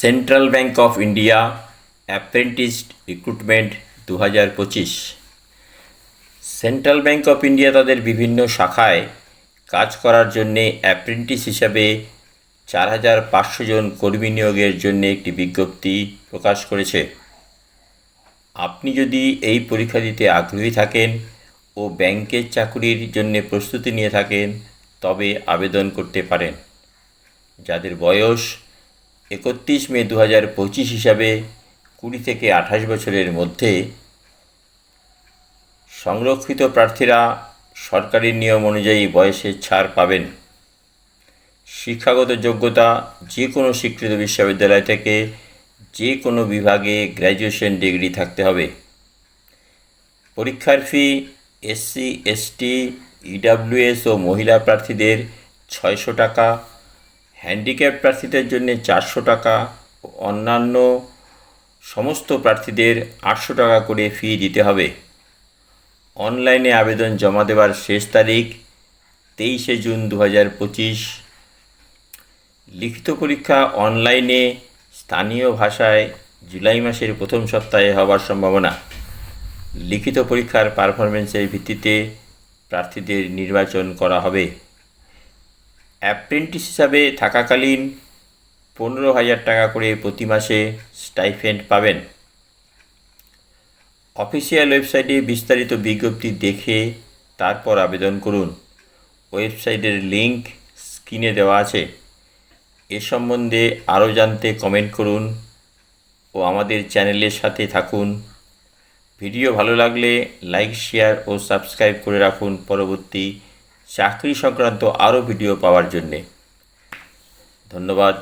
Central Bank of India apprentice recruitment দু হাজার পঁচিশ। সেন্ট্রাল ব্যাংক অফ ইন্ডিয়া তাদের বিভিন্ন শাখায় কাজ করার জন্যে অ্যাপ্রেন্টিস হিসাবে চার হাজার পাঁচশো জন কর্মী নিয়োগের জন্য একটি বিজ্ঞপ্তি প্রকাশ করেছে। আপনি যদি এই পরীক্ষা দিতে আগ্রহী থাকেন ও ব্যাংকের চাকুরির জন্য প্রস্তুতি নিয়ে থাকেন, তবে আবেদন করতে পারেন। যাদের বয়স একত্রিশ মে দু হাজার পঁচিশ হিসাবে কুড়ি থেকে আঠাশ বছরের মধ্যে সংরক্ষিত প্রার্থীরা সরকারি নিয়ম অনুযায়ী বয়সের ছাড় পাবেন। শিক্ষাগত যোগ্যতা যে কোনো স্বীকৃত বিশ্ববিদ্যালয় থেকে যে কোনো বিভাগে গ্র্যাজুয়েশন ডিগ্রি থাকতে হবে। পরীক্ষার ফি, এসসি, এসটি, ইডাব্লিউএস ও মহিলা প্রার্থীদের ছয়শো টাকা হ্যান্ডিক্যাপ প্রার্থীদের জন্য চারশো টাকা ও অন্যান্য সমস্ত প্রার্থীদের আটশো টাকা করে ফি দিতে হবে। অনলাইনে আবেদন জমা দেওয়ার শেষ তারিখ তেইশে জুন দু হাজার পঁচিশ। লিখিত পরীক্ষা অনলাইনে স্থানীয় ভাষায় জুলাই মাসের প্রথম সপ্তাহে হওয়ার সম্ভাবনা। লিখিত পরীক্ষার পারফরমেন্সের ভিত্তিতে প্রার্থীদের নির্বাচন করা হবে। অ্যাপ্রেন্টিস হিসাবে থাকাকালীন পনেরো হাজার টাকা করে প্রতি মাসে স্টাইফেন্ড পাবেন। অফিসিয়াল ওয়েবসাইটে বিস্তারিত বিজ্ঞপ্তি দেখে তারপর আবেদন করুন। ওয়েবসাইটের লিংক স্ক্রিনে দেওয়া আছে। এ সম্বন্ধে আরও জানতে কমেন্ট করুন ও আমাদের চ্যানেলের সাথে থাকুন। ভিডিও ভালো লাগলে লাইক, শেয়ার ও সাবস্ক্রাইব করে রাখুন। পরবর্তী চাকরি সংক্রান্ত আরও ভিডিও পাওয়ার জন্যে। ধন্যবাদ।